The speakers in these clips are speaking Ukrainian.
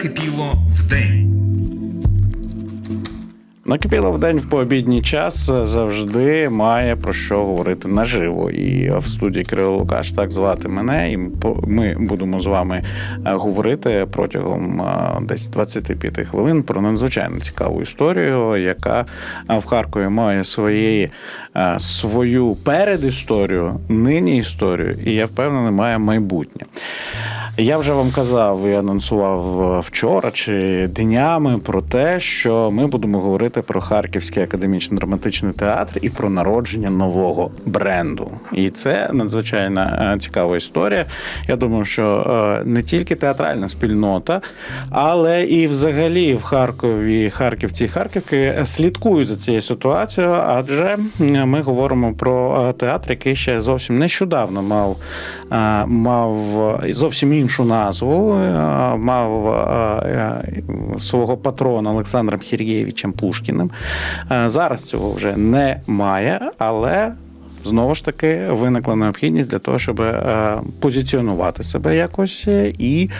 накипіло вдень. Накипіло в день в пообідній час завжди має про що говорити наживо. І в студії Кирило Лукаш так звати мене. І ми будемо з вами е, говорити протягом е, десь 25 хвилин про надзвичайно цікаву історію, яка е, в Харкові має своєї свою передісторію, нині історію, і я впевнений, має майбутнє. Я вже вам казав і анонсував вчора чи днями про те, що ми будемо говорити про Харківський академічний драматичний театр і про народження нового бренду. І це надзвичайно е, цікава історія. Я думаю, що е, не тільки театральна спільнота, але і взагалі в Харкові, Харківці і Харківки слідкують за цією ситуацією, адже ми говоримо про е, театр, який ще зовсім нещодавно мав, мав зовсім іншу назву, мав свого патрона Олександром Сергійовичем Пушкіним. Зараз цього вже немає, але знову ж таки виникла необхідність для того, щоб позиціонувати себе якось, і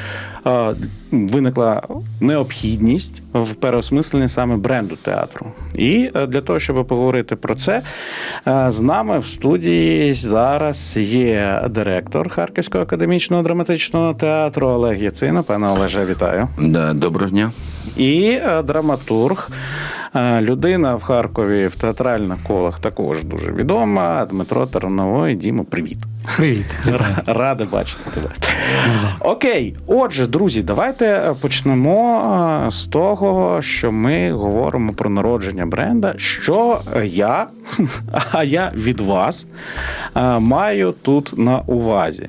виникла необхідність в переосмисленні саме бренду театру. І для того, щоб поговорити про це, з нами в студії зараз є директор Харківського академічного драматичного театру Олег Яцина. Пане Олеже, вітаю. Доброго дня. І драматург. Людина в Харкові в театральних колах також дуже відома. Дмитро Тарновой. Дімо, привіт. Привіт. Радий бачити тебе. Окей, отже, друзі, давайте почнемо з того, що ми говоримо про народження бренда. Що я, а я від вас маю тут на увазі.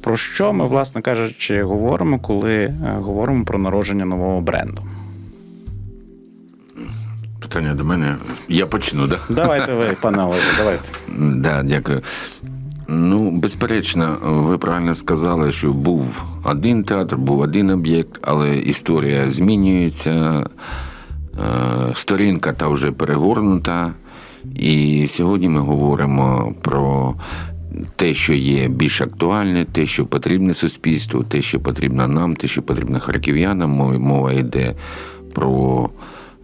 Про що ми, власне кажучи, говоримо, коли говоримо про народження нового бренду? Питання до мене. Я почну, так? Да? Давайте ви, пане Олеже, давайте. Да, дякую. Ну, безперечно, ви правильно сказали, що був один театр, був один об'єкт, але історія змінюється, сторінка та вже перегорнута. І сьогодні ми говоримо про те, що є більш актуальне, те, що потрібне суспільству, те, що потрібно нам, те, що потрібно харків'янам. Мова йде про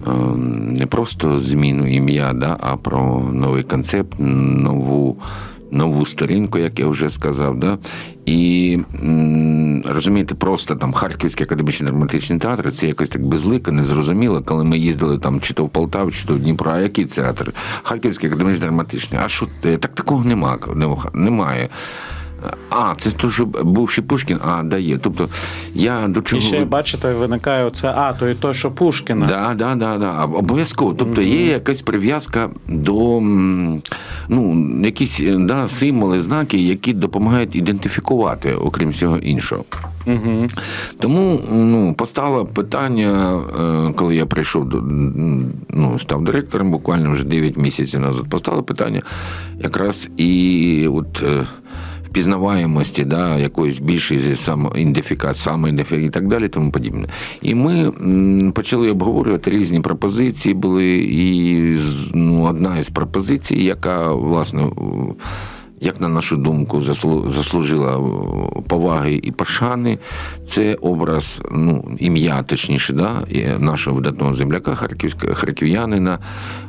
не просто зміну ім'я, да, а про новий концепт, нову нову сторінку, як я вже сказав. Да? І розумієте, просто там Харківський академічний драматичний театр це якось так безлико, незрозуміло, коли ми їздили там чи то в Полтаву, чи то в Дніпро, а який театр? Харківський академічний драматичний. А що так такого нема, немає. А, це то, що був ще Пушкін, а дає. Тобто я до чого. І ще бачите, виникає оце, а, то і то, що Пушкіна. Да, да, да, да. Обов'язково. Тобто є якась прив'язка до ну, якісь да, символи, знаки, які допомагають ідентифікувати, окрім всього іншого. Угу. Тому ну, постало питання, е, коли я прийшов до ну, став директором, буквально вже 9 місяців назад, постало питання якраз і от. Впізнаваємості, да, якоїсь більшої самоідентифікації, самоідентифікації і так далі, тому подібне. І ми почали обговорювати різні пропозиції. Були і ну, одна із пропозицій, яка власне. Як на нашу думку, заслужила поваги і пошани, це образ, ну, ім'я, точніше, да, нашого видатного земляка, харків'янина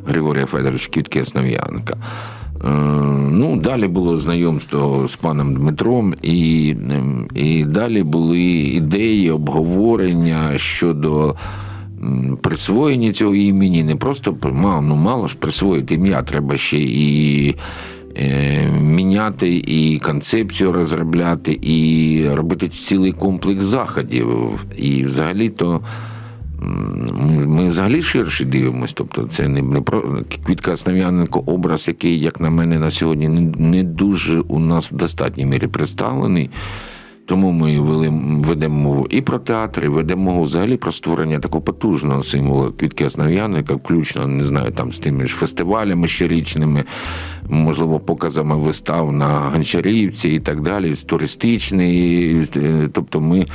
Григорія Федоровича Квітки Основ'янка. Е, ну, Далі було знайомство з паном Дмитром, і, і далі були ідеї, обговорення щодо. Присвоєння цього імені не просто ну мало ж присвоїти ім'я, треба ще і е, міняти, і концепцію розробляти, і робити цілий комплекс заходів. І взагалі-то ми взагалі ширше дивимося. Тобто це не не про Квітка Основ'яненко образ, який, як на мене, на сьогодні не, дуже у нас в достатній мірі представлений. Тому ми ведемо мову і про театр, і ведемо мову взагалі про створення такого потужного символу Квітки Основ'яненка, включно не знаю, там з тими ж фестивалями щорічними, можливо, показами вистав на Гончарівці і так далі, туристичний. Е, тобто ми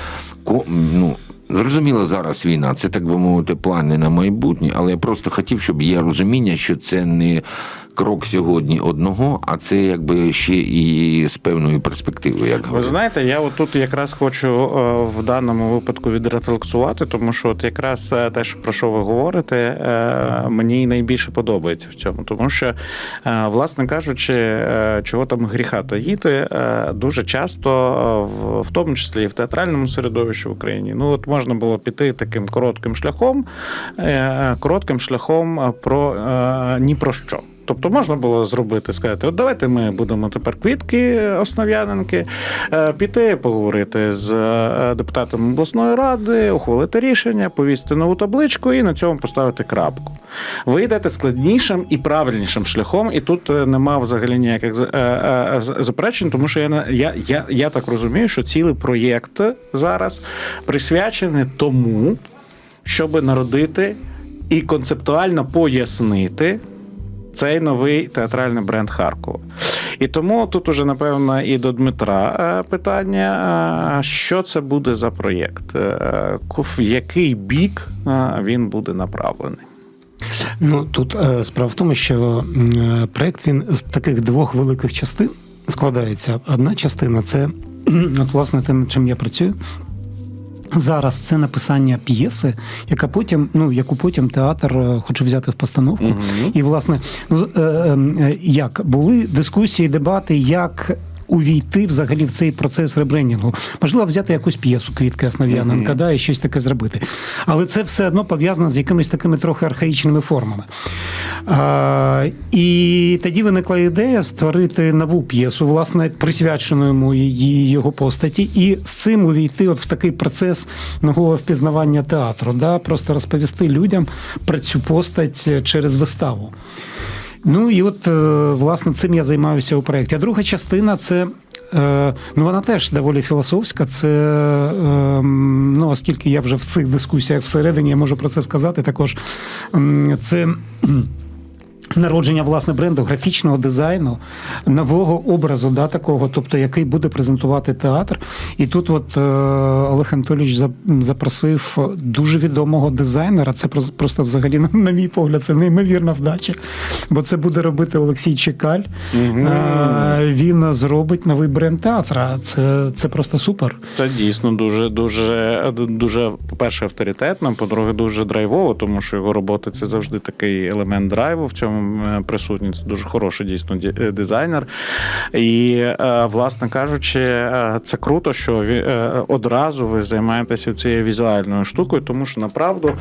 ну, Зрозуміло, зараз війна, це так би мовити, плани на майбутнє, але я просто хотів, щоб є розуміння, що це не крок сьогодні одного, а це якби ще і з певною перспективою. Як Ви знаєте, я отут якраз хочу е, в даному випадку відрефлексувати, тому що от якраз е, те, що про що ви говорите, е, мені найбільше подобається в цьому, тому що, власне кажучи, чого там гріха таїти, дуже часто, в- тому числі і в театральному середовищі в Україні, ну от можна було піти таким коротким шляхом, коротким шляхом про ні про що. Тобто можна було зробити, сказати, от давайте ми будемо тепер квітки основ'яненки, е, піти поговорити з е, депутатом обласної ради, ухвалити рішення, повісити нову табличку і на цьому поставити крапку. Ви йдете складнішим і правильнішим шляхом, і тут е, нема взагалі ніяких заперечень, тому що я, я, я, я так розумію, що цілий проєкт зараз присвячений тому, щоб народити і концептуально пояснити цей новий театральний бренд Харкова. І тому тут уже напевно і до Дмитра е, питання: е, що це буде за проєкт, Е, в який бік він буде направлений. Ну тут справа в тому, що проект він з таких двох великих частин складається. Одна частина це от, власне те, над чим я працюю. Зараз це написання п'єси, яка потім, ну яку потім театр е, хоче взяти в постановку. Угу. І власне, ну е, е, е, як були дискусії, дебати, як. Увійти взагалі в цей процес ребрендінгу. Можливо, взяти якусь п'єсу Квітка Основ'яненка, да, і щось таке зробити. Але це все одно пов'язано з якимись такими трохи архаїчними формами. А, і тоді виникла ідея створити нову п'єсу, власне, присвячену йому її його постаті, і з цим увійти от в такий процес нового впізнавання театру, да, просто розповісти людям про цю постать через виставу. Ну і от, е, власне, цим я займаюся у проєкті. А друга частина це. е, Ну, вона теж доволі філософська. Це ем, ну, оскільки я вже в цих дискусіях всередині, я можу про це сказати. Також це. Народження власне бренду графічного дизайну, нового образу, да, такого, тобто який буде презентувати театр. І тут, от е, Олег Анатолійович запросив дуже відомого дизайнера. Це прос- просто взагалі, на, на мій погляд, це неймовірна вдача. Бо це буде робити Олексій Чекаль. Е, він зробить новий бренд театра. Це, це просто супер. Це дійсно дуже, дуже, дуже, по-перше, авторитетно, по-друге, дуже драйвово, тому що його робота це завжди такий елемент драйву в цьому е, присутній. Це дуже хороший дійсно е, дизайнер. І, е, власне кажучи, е, це круто, що одразу ви займаєтеся цією візуальною штукою, тому що направду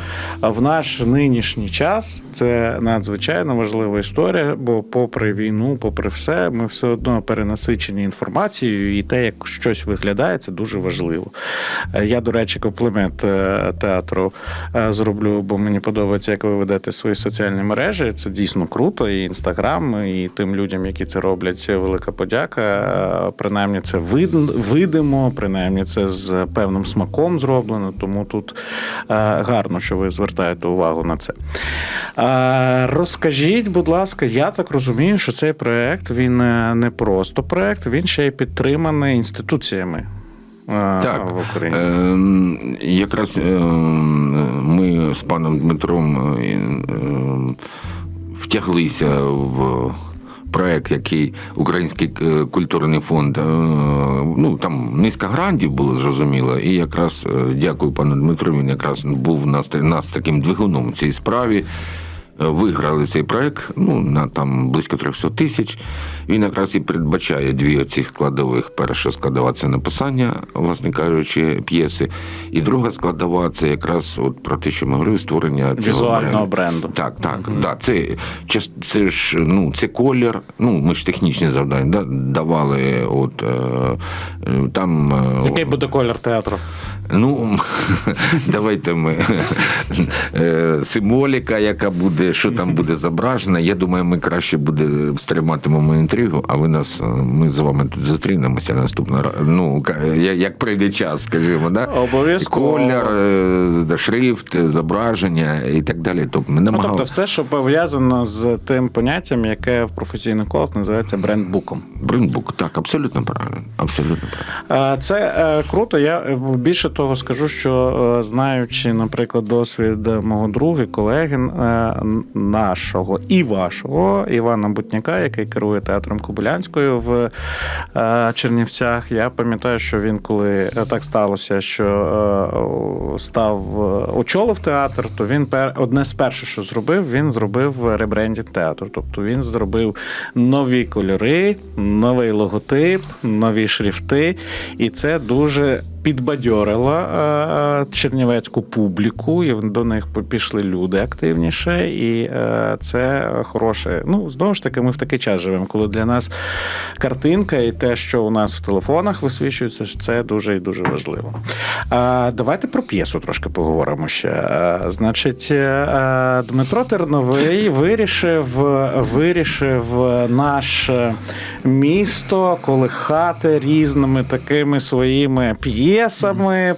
в наш нинішній час це надзвичайно важлива історія, бо попри війну, попри все, ми все одно перенасичені інформацією, і те, як щось виглядає, це дуже важливо. Я, до речі, комплімент театру зроблю, бо мені подобається, як ви ведете свої соціальні мережі. Це дійсно круто. І інстаграм, і тим людям, які це роблять, велика подяка. Е, Принаймні, це вид- видимо, принаймні, це з певним смаком зроблено. Тому тут е, гарно, що ви звертаєте увагу на це. Е, Розкажіть, будь ласка, я так розумію, що цей проект він е, не просто проект, він ще й підтриманий інституціями. е, Так, в Україні. Ем, якраз ем, ми з паном Дмитром е, втяглися в проект, який Український е, культурний фонд. е, Ну там низка грантів було зрозуміло. І якраз е, дякую пану Дмитру. Він якраз був нас, нас таким двигуном в цій справі. Е, Виграли цей проект ну, на там близько 300 тисяч. Він якраз і передбачає дві оці складових. Перша складова це написання, власне кажучи, п'єси. І друга складова це якраз от про те, що ми говорили, створення цього Візуального бренду. Так, так, да, це, це ж ну, це колір. Ну, ми ж технічні завдання да, давали. От, е, там, е, Який буде колір театру? Ну, давайте ми. Символіка, яка буде, що там буде зображена. Я думаю, ми краще буде стриматимемо інтригу, а ви нас, е, ми з вами тут зустрінемося наступного разу. Ну, як прийде час, скажімо, да? Обов'язково. Колір, е, шрифт, зображення і так далі. Тобто ми Ну, тобто, все, що пов'язано з тим поняттям, яке в професійних колах називається брендбуком. Брендбук, так, абсолютно правильно. Абсолютно правильно. Е, Це е, круто. Я е, більше того скажу, що е, знаючи, наприклад, досвід мого друга, колеги, е, нашого і вашого Івана Бутняка, який керує театром Кобилянською в е, Чернівцях. Я пам'ятаю, що він, коли е, так сталося, що е, став очолив театр, то він одне з перших, що зробив, він зробив ребрендінг театру. Тобто він зробив нові кольори, новий логотип, нові шрифти, і це дуже підбадьорило е, е, чернівецьку публіку, і до них пішли люди активніше, і е, це хороше. Ну, знову ж таки, ми в такий час живемо, коли для нас картинка і те, що у нас в телефонах висвічується, це дуже і дуже важливо. Давайте про п'єсу трошки поговоримо ще. Значить, Дмитро Терновий вирішив, вирішив наше місто колихати різними такими своїми п'єсами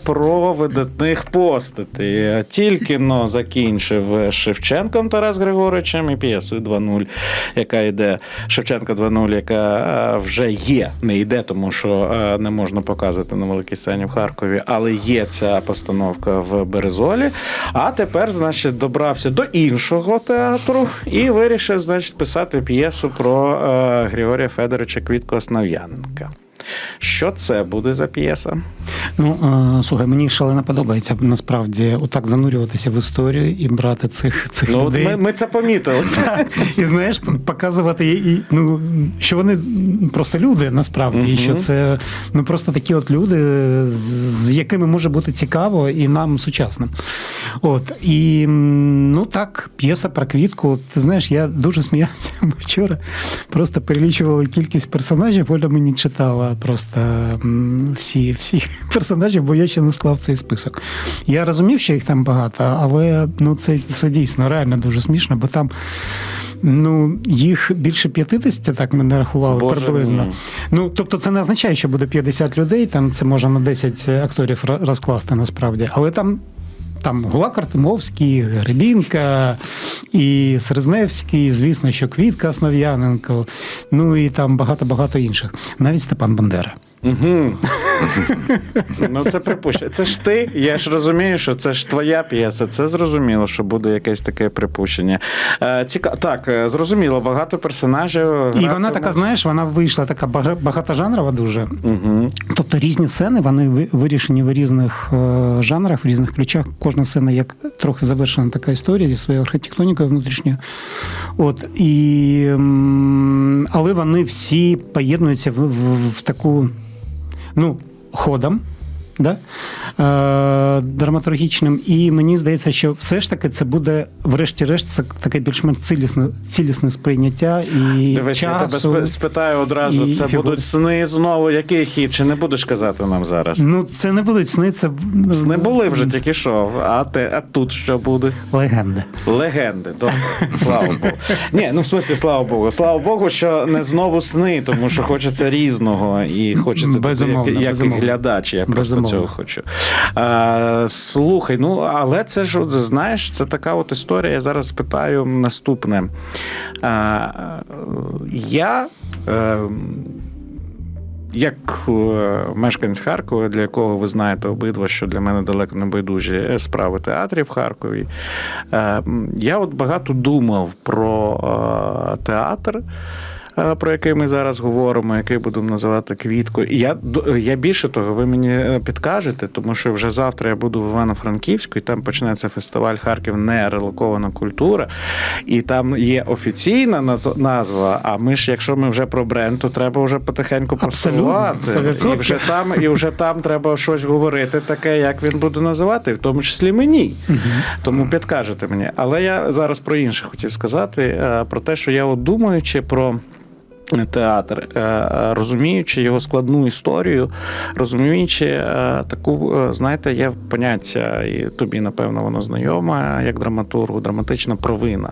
про видатних постатей. Тільки но закінчив Шевченком Тарас Григоровичем і п'єсою 2.0, яка йде Шевченка 2.0, яка вже є, не йде, тому що не можна показувати на великій сцені в Харкові, але є ця постановка в Березолі. А тепер, значить, добрався до іншого театру і вирішив, значить, писати п'єсу про Григорія Федоровича Квітко Основ'яненка. Що це буде за п'єса? Ну, е, слухай, мені шалено подобається насправді отак занурюватися в історію і брати цих, цих Ну, людей. ми, ми це помітили. І знаєш, показувати, і, ну, що вони просто люди насправді, і що це ну, просто такі от люди, з якими може бути цікаво і нам сучасним. От, і ну так, п'єса про квітку. Ти знаєш, я дуже сміявся бо вчора. Просто перелічували кількість персонажів, Оля мені читала просто всі, всі персонажів, бо я ще не склав цей список. Я розумів, що їх там багато, але ну, це, це дійсно реально дуже смішно, бо там. Ну, їх більше 50, так ми не рахували Боже приблизно. мій. Ну, тобто, це не означає, що буде 50 людей, там це можна на 10 акторів розкласти насправді. Але там. Там Гулак Артемовський, Гребінка, і Срезневський, звісно, що Квітка Основ'яненко, ну і там багато-багато інших. Навіть Степан Бандера. Угу. Ну, це припущення. Це ж ти. Я ж розумію, що це ж твоя п'єса. Це зрозуміло, що буде якесь таке припущення. Е, ціка... Так, е, зрозуміло, багато персонажів. І вона така, знаєш, вона вийшла така бага- багатожанрова дуже. Угу. Тобто різні сцени, вони вирішені в різних е, жанрах, в різних ключах. Кожна сцена як трохи завершена така історія зі своєю архітектонікою внутрішньою. От, і, але вони всі поєднуються в, в, в таку ну, ходом. Да? Е, драматургічним, і мені здається, що все ж таки це буде, врешті-решт, це таке більш-менш цілісне, цілісне сприйняття і Дивись, я тебе часу. спитаю одразу. і Це фігур. будуть сни знову. Який хід? Чи не будеш казати нам зараз? Ну, це не будуть сни, це Сни були вже тільки що. А те, а тут що буде? легенди. Легенди, добре, слава Богу. Ні, ну в смислі, слава Богу. Слава Богу, що не знову сни, тому що хочеться різного і хочеться Безумовно, як, як і глядач. Я просто Безумовно. Цього хочу. А, слухай, ну але це ж знаєш, це така от історія. Я зараз питаю наступне. А, я. Е, як е, мешканець Харкова, для якого ви знаєте обидва, що для мене далеко не байдужі справи театрів в Харкові, е, я от багато думав про е, театр. Про який ми зараз говоримо, який будемо називати квіткою. І я я більше того, ви мені е, підкажете, тому що вже завтра я буду в Івано-Франківську, і там почнеться фестиваль Харків нерелокована культура. І там є офіційна наз- назва. А ми ж, якщо ми вже про бренд, то треба вже потихеньку просувати. І вже там, і вже там треба щось говорити, таке, як він буде називати, в тому числі мені. Тому підкажете мені. Але я зараз про інше хотів сказати: е, про те, що я от думаючи про. Театр, е, розуміючи його складну історію, розуміючи е, таку, е, знаєте, є поняття, і тобі, напевно, воно знайоме, як драматургу, драматична провина.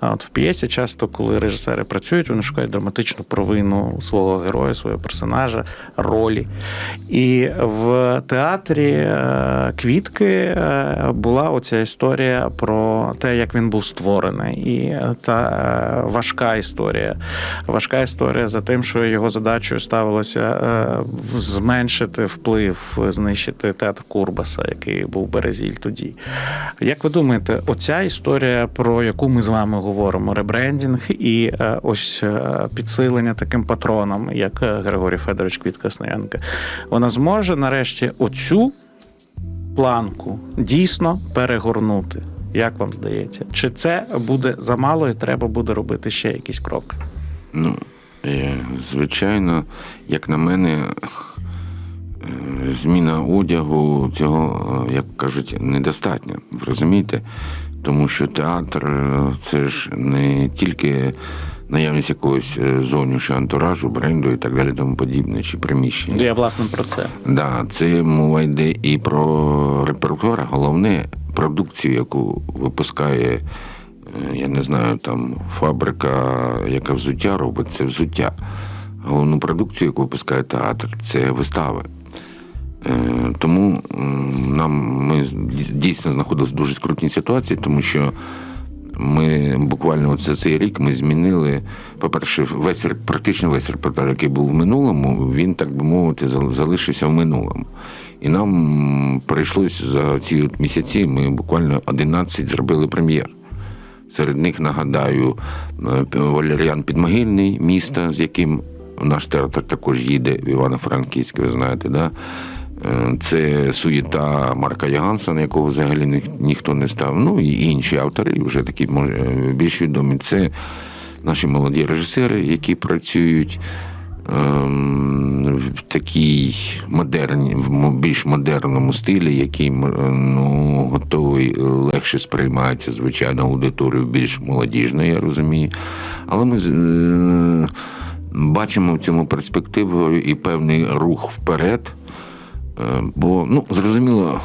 От в п'єсі часто, коли режисери працюють, вони шукають драматичну провину свого героя, свого персонажа, ролі. І в театрі Квітки була оця історія про те, як він був створений, і та важка історія. Важка історія історія за тим, що його задачею ставилося е, зменшити вплив, знищити театр Курбаса, який був Березіль тоді. Як ви думаєте, оця історія, про яку ми з вами говоримо, ребрендінг і е, ось е, підсилення таким патроном, як Григорій Федорович Квітка Сноянка, вона зможе нарешті оцю планку дійсно перегорнути. Як вам здається? Чи це буде замало і треба буде робити ще якісь кроки? Ну, е, звичайно, як на мене, е, зміна одягу цього, е, як кажуть, недостатньо. Розумієте? Тому що театр це ж не тільки наявність якогось зовнішнього антуражу, бренду і так далі, тому подібне, чи приміщення. Я власне про це. Да, це мова йде і про репертуар, головне продукцію, яку випускає, я не знаю, там фабрика, яка взуття робить, це взуття. Головну продукцію, яку випускає театр, це вистави. Е, Тому нам ми дійсно знаходилися в дуже скрутній ситуації, тому що ми буквально за цей рік ми змінили, по-перше, весь практично весь репертуар, який був в минулому, він, так би мовити, залишився в минулому. І нам прийшлось за ці от місяці, ми буквально 11 зробили прем'єр. Серед них нагадаю е, Валеріан Підмогильний, місто, з яким наш театр також їде в Івано-Франківськ, ви знаєте, да? Е, Це суєта Марка Ягансона, якого взагалі ні- ніхто не став. Ну і інші автори, вже такі е, більш відомі. Це наші молоді режисери, які працюють в такій модерні, в більш модерному стилі, який ну, готовий легше сприймається, звичайно, аудиторію більш молодіжно, я розумію. Але ми е, бачимо в цьому перспективу і певний рух вперед. Е, Бо, ну, зрозуміло,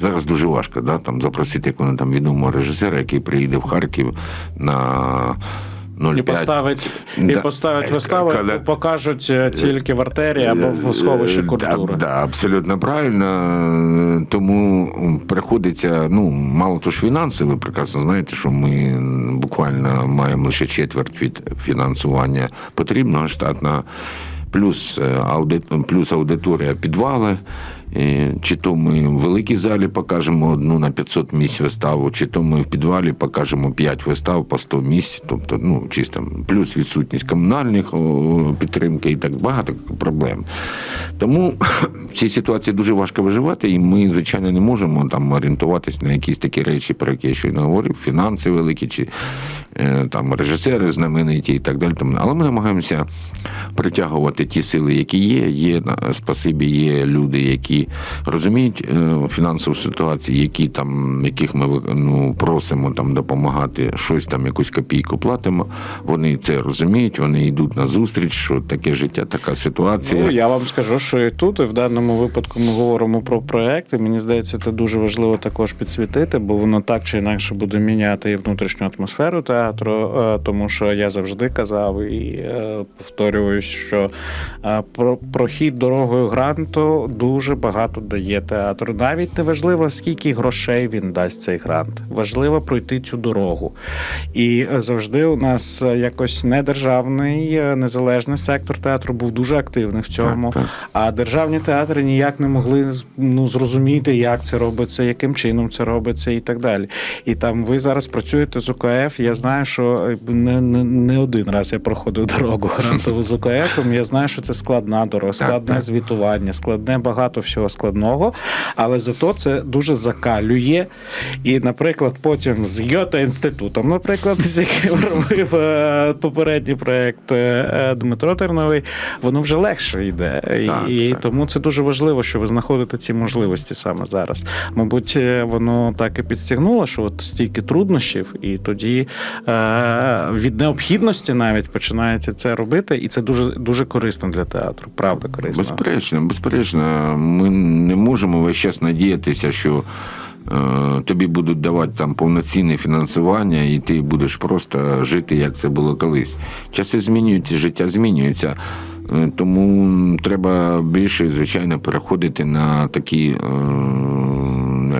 зараз дуже важко да, там, запросити якогось там відомого режисера, який приїде в Харків на 0,5. І поставить, і Да. поставить виставу, Коли- покажуть е, тільки в артері або в сховищі Е, культури. Да, да, абсолютно правильно. Тому приходиться, ну, мало то ж фінанси, ви прекрасно знаєте, що ми буквально маємо лише четверть від фінансування потрібного штатного, плюс, е, ауди... плюс аудиторія підвали. Е, Чи то ми в великій залі покажемо одну на 500 місць виставу, чи то ми в підвалі покажемо 5 вистав по 100 місць, тобто ну, чисто плюс відсутність комунальних підтримки і так багато проблем. Тому в цій ситуації дуже важко виживати, і ми, звичайно, не можемо там орієнтуватись на якісь такі речі, про які я щойно говорив, фінанси великі, чи там режисери знамениті і так далі. Але ми намагаємося притягувати ті сили, які є. Є спасибі, є люди, які розуміють е, фінансову ситуацію, які там, яких ми ну, просимо там допомагати, щось там, якусь копійку платимо. Вони це розуміють, вони йдуть на зустріч, що таке життя, така ситуація. Ну, я вам скажу, що і тут, і в даному випадку ми говоримо про проекти. Мені здається, це дуже важливо також підсвітити, бо воно так чи інакше буде міняти і внутрішню атмосферу театру. е, Тому що я завжди казав і е, повторююсь, що е, про прохід дорогою гранту дуже багато дає театру. Навіть не важливо, скільки грошей він дасть цей грант. Важливо пройти цю дорогу. І завжди у нас якось недержавний незалежний сектор театру був дуже активний в цьому. Так, так. А державні театри ніяк не могли ну, зрозуміти, як це робиться, яким чином це робиться, і так далі. І там ви зараз працюєте з УКФ. Я знаю, що е, не, не, не один раз я проходив дорогу грантову з УКФ. Я знаю, що це складна дорога, складне так. звітування, складне багато всього складного, але зато це дуже закалює. І, наприклад, потім з Гьота інститутом, наприклад, з яким робив е, попередній проект е, е, Дмитро Терновий, воно вже легше йде. І- Так, і так. тому це дуже важливо, що ви знаходите ці можливості саме зараз. Мабуть, воно так і підстягнуло, що от стільки труднощів, і тоді від необхідності навіть починається це робити, і це дуже дуже корисно для театру. Правда, корисно. Безперечно, безперечно, ми не можемо весь час надіятися, що е, тобі будуть давати там повноцінне фінансування, і ти будеш просто жити, як це було колись. Часи змінюються, життя змінюється. Е, Тому треба більше, звичайно, переходити на такі е,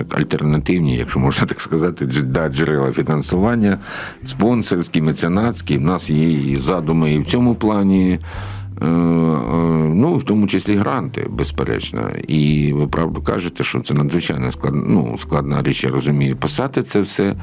альтернативні, якщо можна так сказати, джерела фінансування, спонсорські, меценатські. У нас є і задуми і в цьому плані. Е, е, Ну, в тому числі гранти, безперечно. І ви правду кажете, що це надзвичайно складна, ну, складна річ, я розумію. Писати це все,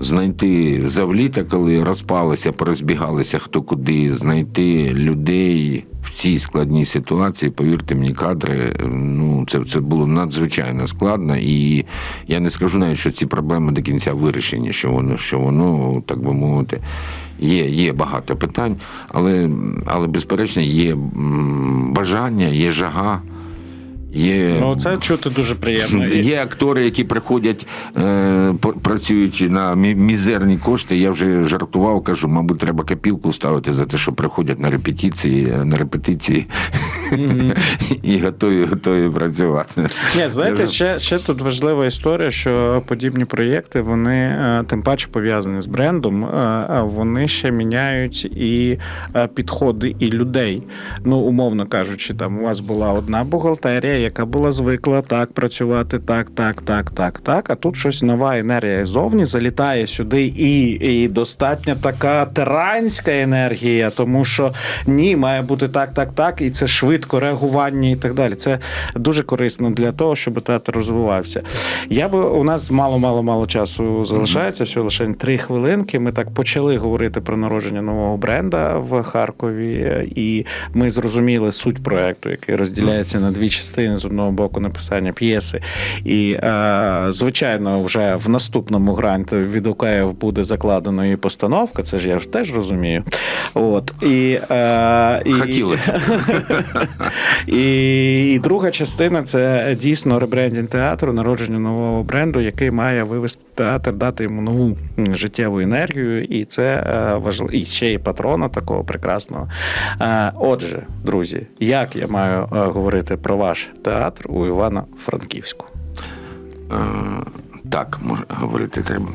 знайти завліта, коли розпалися, порозбігалися хто куди, знайти людей в цій складній ситуації, повірте мені, кадри, ну це, це було надзвичайно складно. І я не скажу навіть, що ці проблеми до кінця вирішені, що воно, що воно, так би мовити. Є, є багато питань, але, але безперечно, є бажання, є жага, є Ну, це чути дуже приємно. Є актори, які приходять, е, працюють на мізерні кошти. Я вже жартував, кажу, мабуть, треба копілку ставити за те, що приходять на репетиції, на репетиції і готові, готові працювати. Ні, знаєте, ще, ще тут важлива історія, що подібні проєкти, вони е, тим паче пов'язані з брендом, е, вони ще міняють і е, підходи і людей. Ну, умовно кажучи, там у вас була одна бухгалтерія, яка була звикла так працювати, так, так, так, так, так. А тут щось нова енергія ззовні залітає сюди, і, і достатньо така тиранська енергія, тому що ні, має бути так, так, так, і це швидко реагування і так далі. Це дуже корисно для того, щоб театр розвивався. Я би у нас мало, мало, мало часу залишається, всього лише три хвилинки. Ми так почали говорити про народження нового бренда в Харкові, і ми зрозуміли суть проекту, який розділяється на дві частини: з одного боку, написання п'єси. І е, звичайно, вже в наступному гранті від ОКФ буде закладено і постановка. Це ж я ж теж розумію. От і, е, і Хотілося. і, і друга частина це дійсно ребрендінг театру, народження нового бренду, який має вивести театр, дати йому нову життєву енергію, і це важливо. І ще й патрона такого прекрасного. Е, Отже, друзі, як я маю е, говорити про ваш театр у Івана Франківську? Е, Так, може говорити треба.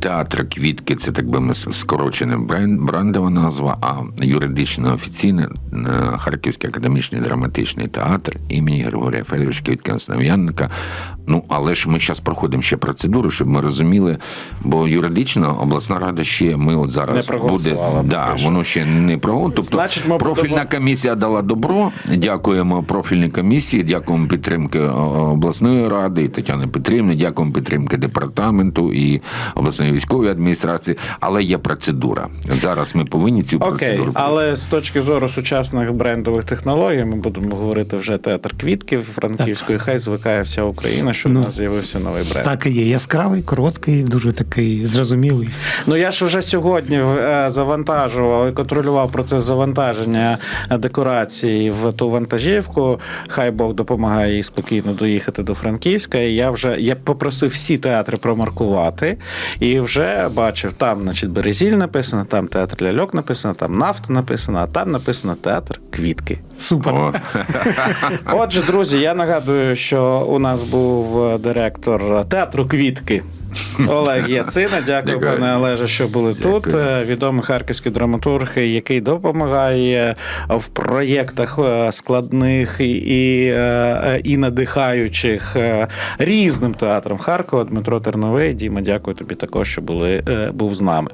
Театр квітки це так би ми скорочена бренд, брендова назва, а юридично офіційне е, Харківський академічний драматичний театр імені Григорія Федоровича Квітка Основ'янника. Ну, але ж ми зараз проходимо ще процедуру, щоб ми розуміли, бо юридично обласна рада ще ми от зараз Не буде. Да, воно ще не проголосувало. Тобто Значить, ми профільна будемо- комісія дала добро. Дякуємо профільній комісії, дякуємо підтримки е, обласної ради і Тетяни Петрівни, дякуємо підтримки департаменту і обласної військової адміністрації. Але є процедура. Зараз ми повинні цю Окей, процедуру. але з точки зору сучасних брендових технологій, ми будемо говорити вже театр квітків Франківської. Хай звикає вся Україна, що Ну, в нас з'явився новий бренд. Так і є. Яскравий, короткий, дуже такий зрозумілий. Ну я ж вже сьогодні е, завантажував і контролював процес завантаження декорації в ту вантажівку. Хай Бог допомагає їй спокійно доїхати до Франківська. І я вже я попросив всі театри промаркувати і вже бачив, там, значить, Березіль написано, там театр ляльок написано, там нафта написано, а там написано театр квітки. Супер. О, Отже, друзі, я нагадую, що у нас був е, директор театру квітки. Олег Яцина, дякую, Дякую. пане Олеже, що були Дякую. тут. Е, Відомий харківський драматург, який допомагає в проєктах е, складних і, і, е, надихаючих різним театрам Харкова. Дмитро Терновий. Діма, дякую тобі також, що були, був з нами.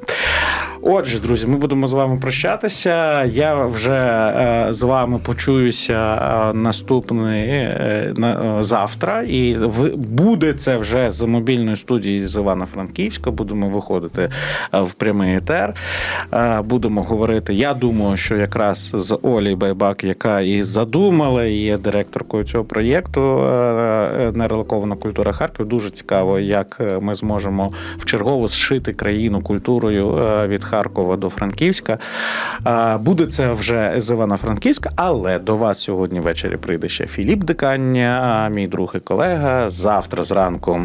Отже, друзі, ми будемо з вами прощатися. Я вже е, з вами почуюся е, наступний е, е, завтра, і ви, буде це вже з мобільної студії з Івано-Франківська. Будемо виходити е, в прямий етер. Е, будемо говорити. Я думаю, що якраз з Олі Байбак, яка і задумала, і є директоркою цього проєкту е, нерелокована культура Харків. Дуже цікаво, як е, ми зможемо вчергово зшити країну культурою е, від Харкова до Франківська. Буде це вже з Івано-Франківська, але до вас сьогодні ввечері прийде ще Філіп Дикання, мій друг і колега. Завтра зранку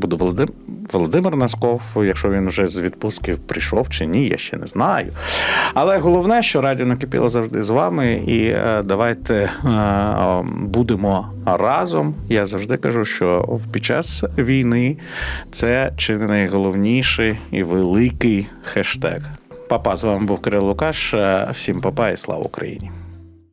буде Володимир. Володимир Насков, якщо він вже з відпустки прийшов чи ні, я ще не знаю. Але головне, що радіо накипіло завжди з вами, і е, давайте е, будемо разом. Я завжди кажу, що під час війни це чи не найголовніший і великий хештег. Папа, з вами був Кирил Лукаш. Е, Всім папа і слава Україні!